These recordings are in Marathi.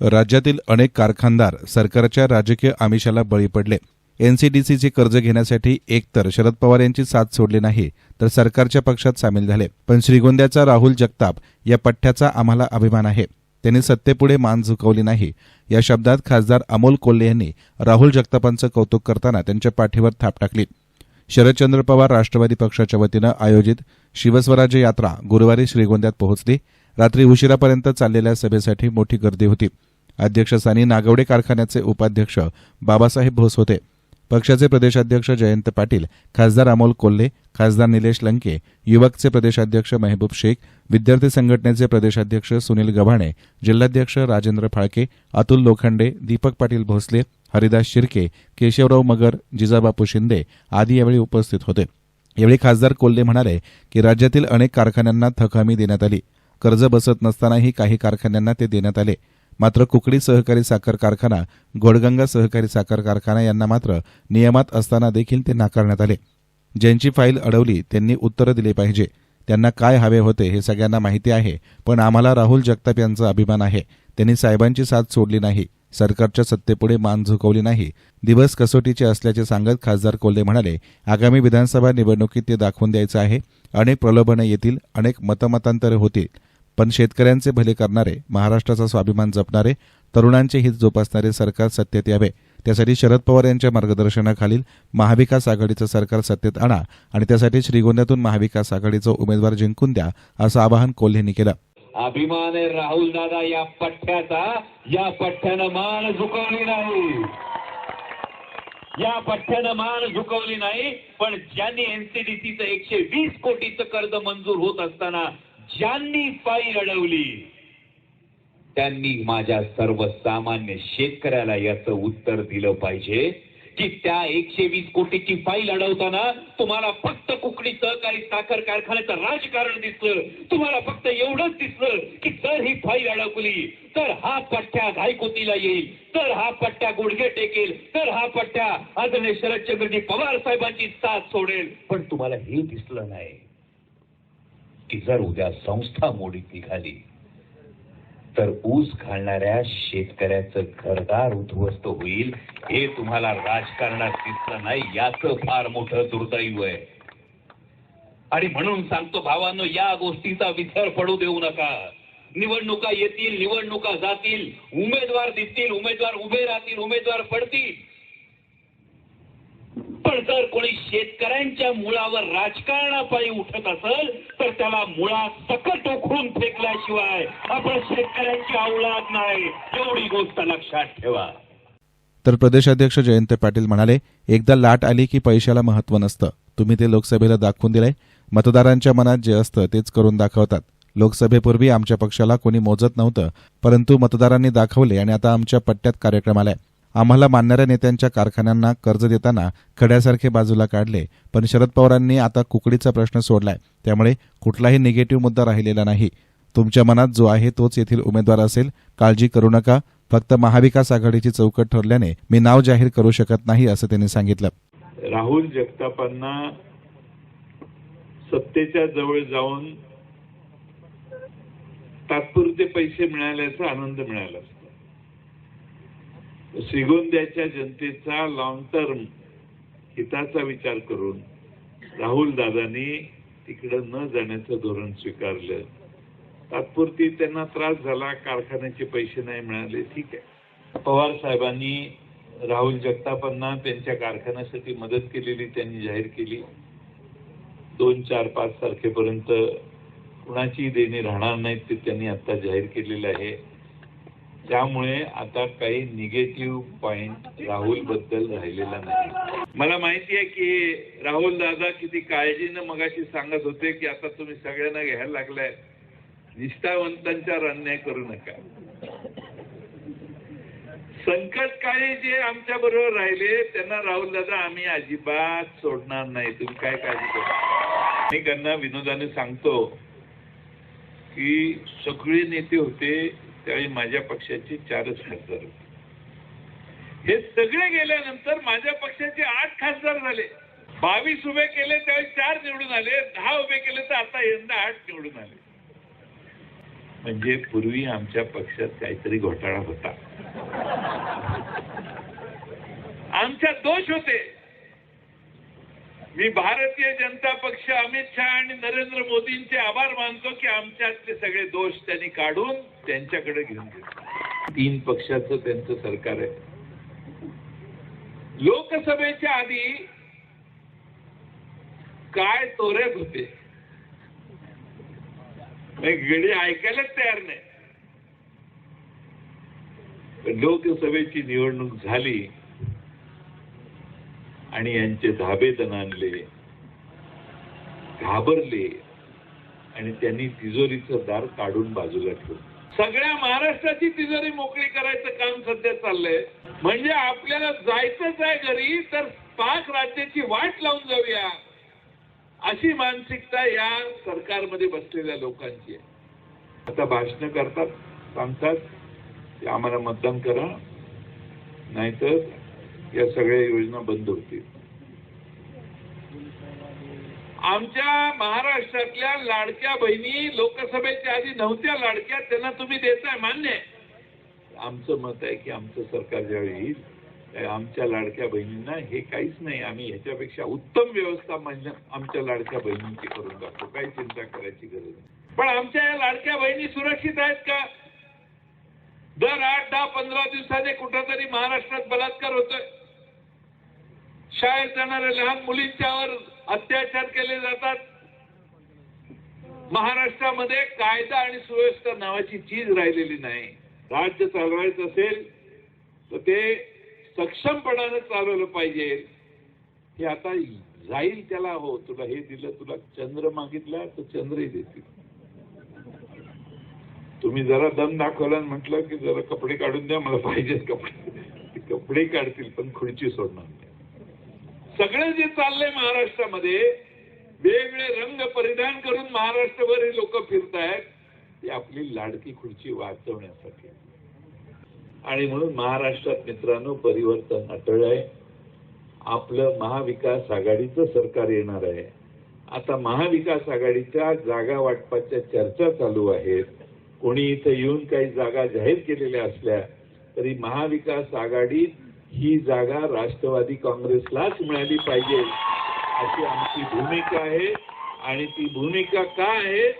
राज्यातील अनेक कारखानदार सरकारच्या राजकीय आमिषाला बळी पडले. एनसीडीसीचे कर्ज घेण्यासाठी एकतर शरद पवार यांची साथ सोडली नाही तर सरकारच्या पक्षात सामील झाले. पण श्रीगोंद्याचा राहुल जगताप या पठ्ठ्याचा आम्हाला अभिमान आहे. त्यांनी सत्तेपुढे मान झुकवली नाही. या शब्दात खासदार अमोल कोल्हे यांनी राहुल जगतापांचं कौतुक करताना त्यांच्या पाठीवर थाप टाकली. शरदचंद्र पवार राष्ट्रवादी पक्षाच्या वतीनं आयोजित शिवस्वराज्य यात्रा गुरुवारी श्रीगोंद्यात पोहोचली. रात्री उशिरापर्यंत चाललेल्या सभेसाठी मोठी गर्दी होती. अध्यक्षस्थानी नागवडे कारखान्याचे उपाध्यक्ष बाबासाहेब भोस होते. पक्षाचे प्रदेशाध्यक्ष जयंत पाटील खासदार अमोल कोल्हे खासदार निलेश लंके युवकचे प्रदेशाध्यक्ष मेहबूब शेख विद्यार्थी संघटनेचे प्रदेशाध्यक्ष सुनील गव्हाणे जिल्हाध्यक्ष राजेंद्र फाळके अतुल लोखंडे दीपक पाटील भोसले हरिदास शिर्के केशवराव मगर जिजाबापू शिंदे आदी यावेळी उपस्थित होते. यावेळी खासदार कोल्हे म्हणाले की राज्यातील अनेक कारखान्यांना थकामी देण्यात आली. कर्ज बसत नसतानाही काही कारखान्यांना ते देण्यात आले. मात्र कुकडी सहकारी साखर कारखाना गोडगंगा सहकारी साखर कारखाना यांना मात्र नियमात असताना देखील ते नाकारण्यात आले. ज्यांची फाईल अडवली त्यांनी उत्तरं दिली पाहिजे. त्यांना काय हवे होते हे सगळ्यांना माहिती आहे पण आम्हाला राहुल जगताप यांचा अभिमान आहे. त्यांनी साहेबांची साथ सोडली नाही सरकारच्या सत्तेपुढे मान झुकवली नाही. दिवस कसोटीचे असल्याचे सांगत खासदार कोल्हे म्हणाले आगामी विधानसभा निवडणुकीत ते दाखवून द्यायचं आहे. अनेक प्रलोभनं येतील अनेक मतमतांतरे होतील. पण शेतकऱ्यांचे भले करणारे महाराष्ट्राचा स्वाभिमान जपणारे तरुणांचे हित जोपासणारे सरकार सत्तेत यावे. त्यासाठी शरद पवार यांच्या मार्गदर्शनाखालील महाविकास आघाडीचं सरकार सत्तेत आणा आणि त्यासाठी श्रीगोंद्यातून महाविकास आघाडीचा उमेदवार जिंकून द्या असं आवाहन कोल्हेंनी केलं. अभिमान आहे राहुल दादा या पठ्ठ्याचा या पठ्ठ्यानं मान झुकवली नाही. या पठ्ठ्यानं मान झुकवली नाही पण ज्यांनी एनसीडीसीचं एकशे वीस कोटीचं कर्ज मंजूर होत असताना ज्यांनी पायी अडवली त्यांनी माझ्या सर्वसामान्य शेतकऱ्याला याचं उत्तर दिलं पाहिजे की त्या एकशे वीस कोटीची फाईल अडवताना तुम्हाला फक्त कुकडी सहकारी साखर कारखान्याचं राजकारण दिसलं. तुम्हाला फक्त एवढंच दिसलं की जर ही फाईल अडकली तर हा पट्ट्या घायकोतीला येईल तर हा पट्ट्या गुडघे टेकेल तर हा पट्ट्या आदरणीय शरदचंद्रजी पवार साहेबांची साथ सोडेल. पण तुम्हाला हे दिसलं नाही. की जर उद्या संस्था मोडीत निघाली तर ऊस घालणाऱ्या शेतकऱ्याचं घरदार उद्ध्वस्त होईल हे तुम्हाला राजकारणात दिसलं नाही याच फार मोठं दुर्दैव आहे. आणि म्हणून सांगतो भावांनो या गोष्टीचा विसर पडू देऊ नका. निवडणुका येतील निवडणुका जातील उमेदवार दिसतील उमेदवार उभे राहतील उमेदवार पडतील. पण जर कोणी शेतकऱ्यांच्या मुळावर राजकारणापायी उठत असेल तर त्याला मुळात सकट उखडून फेकल्याशिवाय आपण शेतकऱ्यांची औलाद नाही. एवढी गोष्ट लक्षात ठेवा. तर प्रदेशाध्यक्ष जयंत पाटील म्हणाले एकदा लाट आली की पैशाला महत्त्व नसतं. तुम्ही ते लोकसभेला दाखवून दिलंय. मतदारांच्या मनात जे असतं तेच करून दाखवतात. लोकसभेपूर्वी आमच्या पक्षाला कोणी मोजत नव्हतं परंतु मतदारांनी दाखवले आणि आता आमच्या पट्ट्यात कार्यक्रम आलाय. आम्हाला मानणाऱ्या नेत्यांच्या कारखान्यांना कर्ज देताना खड्यासारखे बाजूला काढले पण शरद पवारांनी आता कुकडीचा प्रश्न सोडलाय. त्यामुळे कुठलाही निगेटिव्ह मुद्दा राहिलेला नाही. तुमच्या मनात जो आहे तोच येथील उमेदवार असेल. काळजी करू नका. फक्त महाविकास आघाडीची चौकट ठरल्याने मी नाव जाहीर करू शकत नाही असं त्यांनी सांगितलं. राहुल जगतापांना सत्तेच्या जवळ जाऊन तात्पुरते पैसे मिळाल्याचा आनंद मिळाला. श्रीगोंद्याच्या जनतेचा लॉंग टर्म हिताचा विचार करून राहुल दादांनी तिकडं न जाण्याचं धोरण स्वीकारलं. तात्पुरती त्यांना त्रास झाला कारखान्याचे पैसे नाही मिळाले ठीक आहे. पवार साहेबांनी राहुल जगतापांना त्यांच्या कारखान्यासाठी मदत केलेली त्यांनी जाहीर केली. दोन चार पाच तारखेपर्यंत कुणाची देणी राहणार नाहीत ते त्यांनी आता जाहीर केलेलं आहे. त्यामुळे आता काही निगेटिव्ह पॉइंट राहुलबद्दल राहिलेला नाही. मला माहिती आहे की राहुल दादा किती काळजीनं मगाशी सांगत होते की आता तुम्ही सगळ्यांना घ्यायला लागलाय. निष्ठावंतांच्या अन्याय करू नका. संकटकाळी जे आमच्या बरोबर राहिले त्यांना राहुल दादा आम्ही अजिबात सोडणार नाही. तुम्ही काय काळजी करता मी त्यांना विनोदाने सांगतो की सगळे नेते होते त्यावेळी माझ्या पक्षाचे चारच खासदार होते. हे सगळे गेल्यानंतर माझ्या पक्षाचे आठ खासदार झाले. बावीस उभे केले त्यावेळी चार निवडून आले. दहा उभे केले तर आता यंदा आठ निवडून आले. म्हणजे पूर्वी आमच्या पक्षात काहीतरी घोटाळा होता. आमच्या दोष होते. मी भारतीय जनता पक्ष अमित शहा आणि नरेंद्र मोदींचे आभार मानतो की आमच्यातले सगळे दोष त्यांनी काढून त्यांच्याकडे घेऊन तीन पक्षाचं त्यांचं सरकार आहे. लोकसभेच्या आधी काय तोरेत होते? गडी ऐकायलाच तयार नाही. लोकसभेची निवडणूक झाली आणि यांचे धाबे आणले घाबरले आणि त्यांनी तिजोरीचं दार काढून बाजूला ठेवलं. सगळ्या महाराष्ट्राची तिजोरी मोकळी करायचं काम सध्या चाललंय. म्हणजे आपल्याला जायचंच आहे घरी तर पाच राज्याची वाट लावून जाऊया. अशी मानसिकता या सरकारमध्ये बसलेल्या लोकांची आहे. आता भाषण करतात सांगतात की आम्हाला मतदान करा. नाहीतर या सगळ्या योजना बंद होतील. आमच्या महाराष्ट्रातल्या लाडक्या बहिणी लोकसभेच्या आधी नव्हत्या लाडक्या त्यांना तुम्ही देताय मान्य आहे. आमचं मत आहे की आमचं सरकार ज्यावेळी येईल आमच्या लाडक्या बहिणींना हे काहीच नाही आम्ही ह्याच्यापेक्षा उत्तम व्यवस्था म्हणजे आमच्या लाडक्या बहिणींची करून टाकतो काही चिंता करायची गरज नाही. पण आमच्या या लाडक्या बहिणी सुरक्षित आहेत का? दर आठ दहा पंधरा दिवसाने कुठंतरी महाराष्ट्रात बलात्कार होतोय. शाळेत जाणाऱ्या लहान मुलींच्यावर अत्याचार केले जातात. महाराष्ट्रामध्ये कायदा आणि सुव्यवस्था नावाची चीज राहिलेली नाही. राज्य चालवायचं असेल तर ते सक्षमपणानं चालवलं पाहिजे. हे आता जाईल त्याला हो तुला हे दिलं तुला चंद्र मागितला तर चंद्रही देतील. तुम्ही जरा दम दाखवला म्हटलं की जरा कपडे काढून द्या मला पाहिजेत कपडे. कपडे काढतील पण खुर्ची सोडणार सगळे जे चाललंय महाराष्ट्रामध्ये वेगवेगळे रंग परिधान करून महाराष्ट्रभर ही लोक फिरतायत ती आपली लाडकी खुर्ची वाचवण्यासाठी. आणि म्हणून महाराष्ट्रात मित्रांनो परिवर्तन अटळ आहे. आपलं महाविकास आघाडीचं सरकार येणार आहे. आता महाविकास आघाडीच्या जागा वाटपाच्या चर्चा चालू आहेत. कोणी इथं येऊन काही जागा जाहीर केलेल्या असल्या तरी महाविकास आघाडीत ही जागा राष्ट्रवादी काँग्रेसलाच मिळाली पाहिजे अशी आमची भूमिका आहे. आणि ती भूमिका का आहे?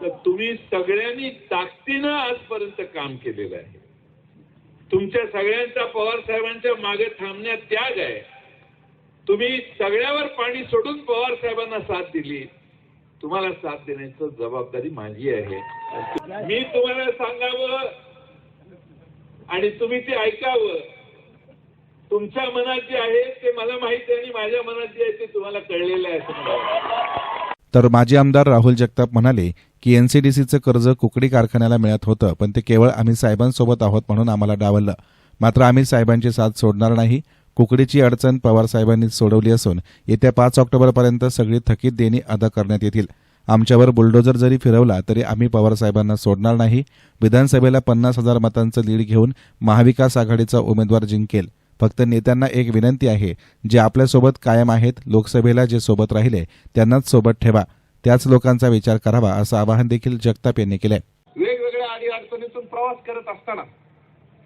तर तुम्ही सगळ्यांनी ताकदीनं आजपर्यंत काम केलेलं आहे. तुमच्या सगळ्यांचा पवार साहेबांच्या मागे थांबण्यात त्याग आहे. तुम्ही सगळ्यावर पाणी सोडून पवार साहेबांना साथ दिली. तुम्हाला साथ देण्याची जबाबदारी माझी आहे. मी तुम्हाला सांगावं आणि तुम्ही ते ऐकावं. तुमच्या मनात जे आहे ते मला माहिती आणि माझ्या मनात जे आहे ते तुम्हाला कळलेलं आहे असं तर माजी आमदार राहुल जगताप म्हणाले की एनसीडीसीचं कर्ज कुकडी कारखान्याला मिळत होतं पण ते केवळ आम्ही साहेबांसोबत आहोत म्हणून आम्हाला डावललं. मात्र आम्ही साहेबांची साथ सोडणार नाही. कुकडीची अडचण पवार साहेबांनी सोडवली असून येत्या पाच ऑक्टोबरपर्यंत सगळी थकीत देणी अदा करण्यात येतील. आमच्यावर बुलडोजर जरी फिरवला तरी आम्ही पवार साहेबांना सोडणार नाही. विधानसभेला पन्नास हजार मतांचं लीड घेऊन महाविकास आघाडीचा उमेदवार जिंकेल. फक्त नेत्यांना एक विनंती आहे जे आपल्यासोबत कायम आहेत लोकसभेला जे सोबत राहिले त्यांनाच सोबत ठेवा. त्याच लोकांचा विचार करावा असं आवाहन देखील जगताप यांनी केलंय. वेगवेगळ्या अडी अडचणीतून प्रवास करत असताना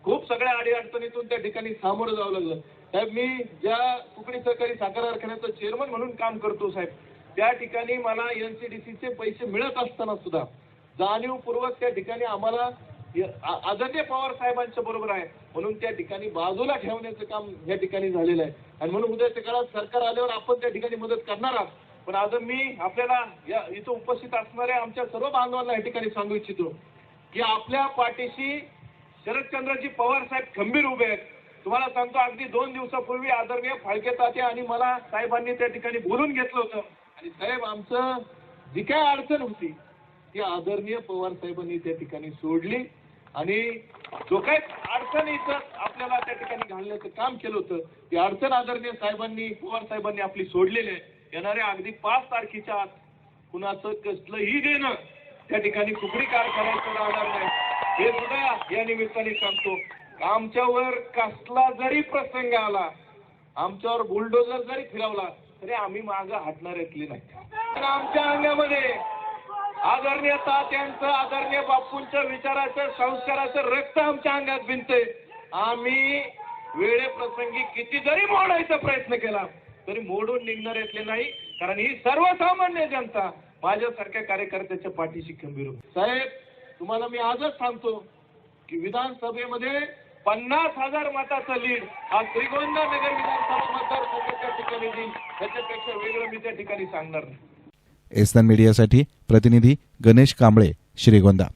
खूप सगळ्या अडी अडचणीतून त्या ठिकाणी सामोरं जावं लागलं. साहेब मी ज्या कुकडी सहकारी साखर कारखान्याचं चेअरमन म्हणून काम करतो साहेब त्या ठिकाणी मला एनसीडीसीचे पैसे मिळत असताना सुद्धा जाणीवपूर्वक त्या ठिकाणी आम्हाला आदरणीय पवार साहेबांच्या बरोबर आहे. म्हणून त्या ठिकाणी बाजूला ठेवण्याचं काम या ठिकाणी झालेलं आहे. आणि म्हणून उद्याच्या काळात सरकार आल्यावर आपण त्या ठिकाणी मदत करणार आहोत. पण आज मी आपल्याला या इथं उपस्थित असणाऱ्या आमच्या सर्व बांधवांना या ठिकाणी सांगू इच्छितो की आपल्या पाठीशी शरदचंद्रजी पवार साहेब खंबीर उभे आहेत. तुम्हाला सांगतो अगदी दोन दिवसापूर्वी आदरणीय फाळके तात्या आणि मला साहेबांनी त्या ठिकाणी बोलून घेतलं होतं. आणि साहेब आमचं जी काय अडचण होती ती आदरणीय पवार साहेबांनी त्या ठिकाणी सोडली. आणि जो काही अडचण येतं आपल्याला त्या ठिकाणी घालण्याचं काम केलं होतं ती अडचण आदरणीय साहेबांनी पवार साहेबांनी आपली सोडलेली आहे. येणाऱ्या अगदी पाच तारखेच्या आत कुणाचं कसलंही देणं त्या ठिकाणी कुकडी कारखान्याचं राहणार नाही. हे सुद्धा या निमित्ताने सांगतो. आमच्यावर कसला जरी प्रसंग आला आमच्यावर बुलडोजर जरी फिरवला तरी आम्ही मागं हटणार येतले नाही. तर आमच्या अंगामध्ये आदरणीय तात्यांचं आदरणीय बापूंच्या विचाराचं संस्काराचं रक्त आमच्या अंगात भिनतंय. आम्ही वेळेप्रसंगी किती जरी मोडायचा प्रयत्न केला तरी मोडून निघणार येतले नाही कारण ही सर्वसामान्य जनता माझ्यासारख्या कार्यकर्त्याच्या पाठीशी खंबीर साहेब तुम्हाला मी आजच सांगतो की विधानसभेमध्ये पन्नास हजार मताचा लीड हा श्रीगोंदा नगर विधानसभा मतदारसंघाच्या ठिकाणी देईल त्याच्यापेक्षा वेगळं मी त्या ठिकाणी सांगणार नाही. एसनान मीडियासाठी प्रतिनिधी गणेश कांबळे श्रीगोंदा.